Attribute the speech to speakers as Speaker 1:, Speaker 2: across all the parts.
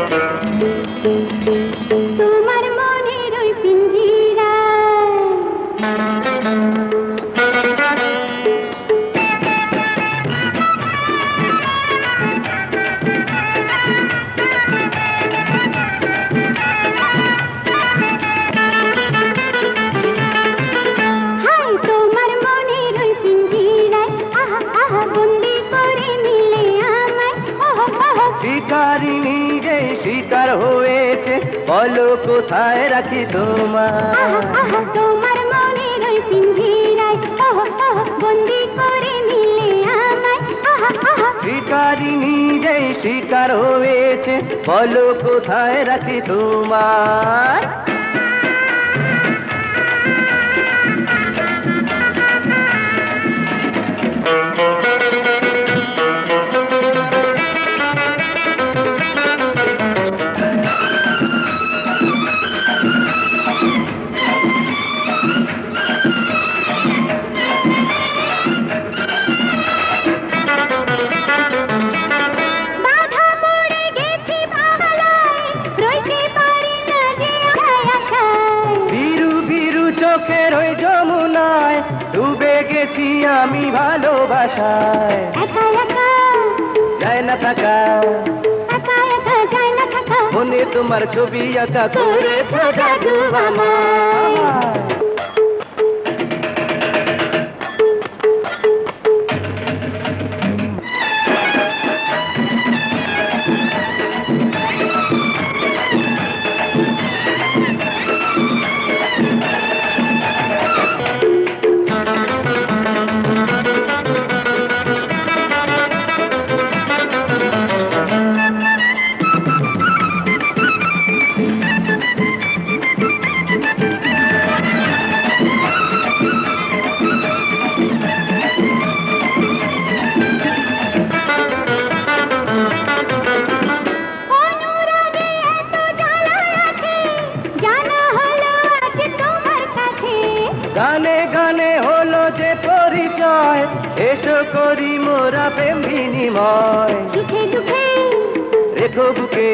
Speaker 1: তোমার মনের আহা
Speaker 2: শিকারিনী যে শিকার হয়েছে বলো কোথায় রাখি তোমার
Speaker 1: মনের ওই পিঞ্জিরায় বন্দি করে নিলে আমায়। আহা
Speaker 2: যে শিকার হয়েছে বলো কোথায় রাখি তোমার ডুবে গেছি আমি ভালোবাসায়।
Speaker 1: একা একা।
Speaker 2: যায় না থাকা।
Speaker 1: একা একা যায় না থাকা।
Speaker 2: মনে তোমার ছবি আঁকা করেছ জাদু আমার গানে হলো যে পরিচয় এসো করি মোরা প্রেম বিনিময়।
Speaker 1: সুখে দুঃখে
Speaker 2: রেখো বুকে।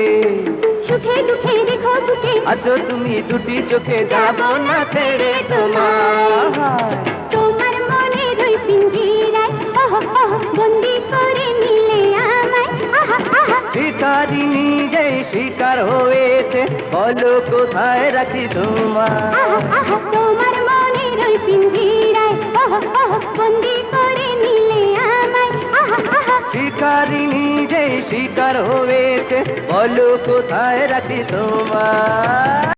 Speaker 1: সুখে দুঃখে দেখো বুকে।
Speaker 2: আছো তুমি দুটি চোখে যাব না ছেড়ে তোমার
Speaker 1: তোমার মনের ওই পিঞ্জিরায়। ওহ ওহ বন্দি করে নিলে আমায়। আহা আহা
Speaker 2: শিকারিনী যে শিকার হয়েছে। বলো কোথায় রাখি তোমার
Speaker 1: আহা আহা তোমার ওই পিঞ্জিরায় ওহ ওহ বন্দি করে নিলে আমায়, আহা আহা
Speaker 2: শিকারিনী যে শিকার হয়েছে, বলো কোথায় রাখি তোমার